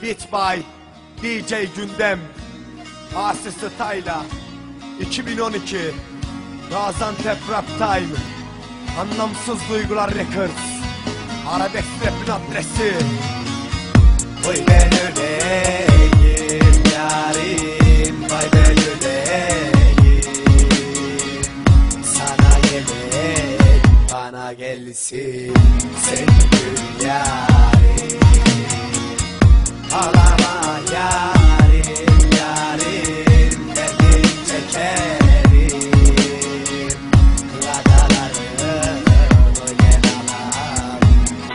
Beat by DJ Gündem Asi Style'a 2012 Gaziantep Rap Time Anlamsız Duygular Records Arabesk Rap'in adresi. Oy ben öleyim yarim Vay ben öleyim. Sana gelin bana gelsin Sen gül Ağlama yarim yarim Derdim çekerim. Kıladalarım gel alam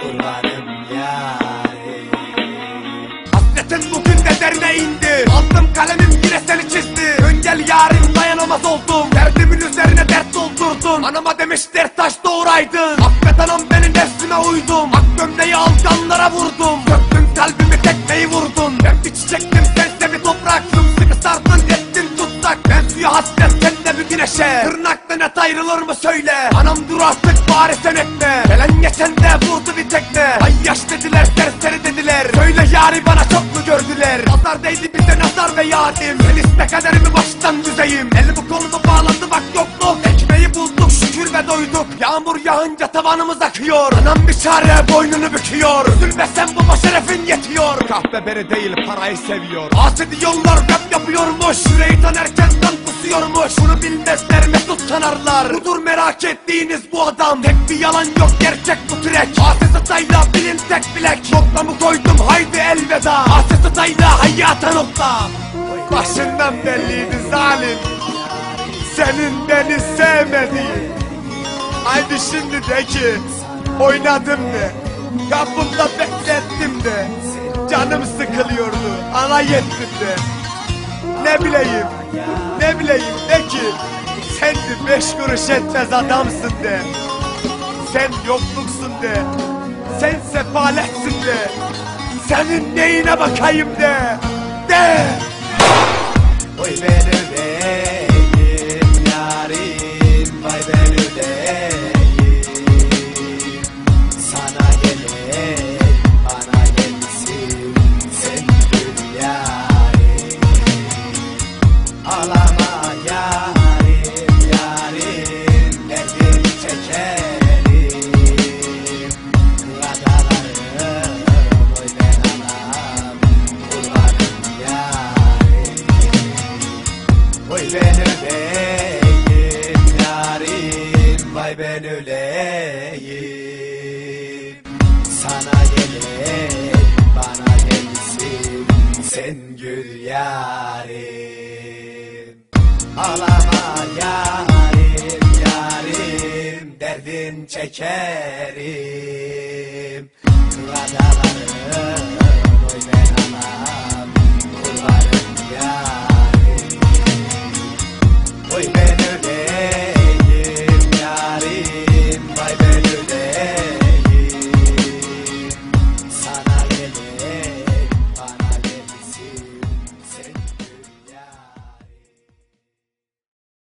Kurbanım yarim Hasretin bugün de derine indi. Aldım kalemim yine seni çizdi. Dön yarim dayanamaz oldum. Derdimin üzerine dert doldurdun. Anama demiş dert taş doğuraydın Affet anam beni nefsime uydum net ayrılır mı söyle. Anam dur artık bari sen etme. Gelen geçen de vurdu bir tekme. Ay yaş dediler serseri dediler. Söyle yari bana çok mu gördüler? Nazar değdi bize nazar ve yarim Ben iste kaderimi baştan düzeyim. Elimi kolumu bağlandı bak yokluk Ekmeği bulduk şükür ve doyduk. Yağmur yağınca tavanımız akıyor. Anam bir çare boynunu büküyor. Üzülmesen bu şerefin yetiyor. Kahpe beri değil parayı seviyor. Asi diyorlar rap yapıyormuş. Yüreği tanerken kan kusuyormuş Bunu bilmezler mesut sanarlar. Budur merak ettiğiniz bu adam. Tek bir yalan yok gerçek bu trek. Asi Style'a bilin tek bilek. Noktamı koydum haydi elveda. Asi Style'a hayata nokta. Başından belliydi zalim. Senin beni sevmediğin Haydi şimdi de ki Oynadım de Kapımda beklettim de. Canım sıkılıyordu Alay ettim de Ne bileyim Ne bileyim de ki Sen de beş kuruş etmez adamsın de. Sen yokluksun de Sen sefaletsin de. Senin neyine bakayım de De. Oy ben öleyim Vay ben öleyim. Sana gelin bana gelsin Sen gül yarim. Ağlama yarim yarim Derdim çekerim. Kıradalarım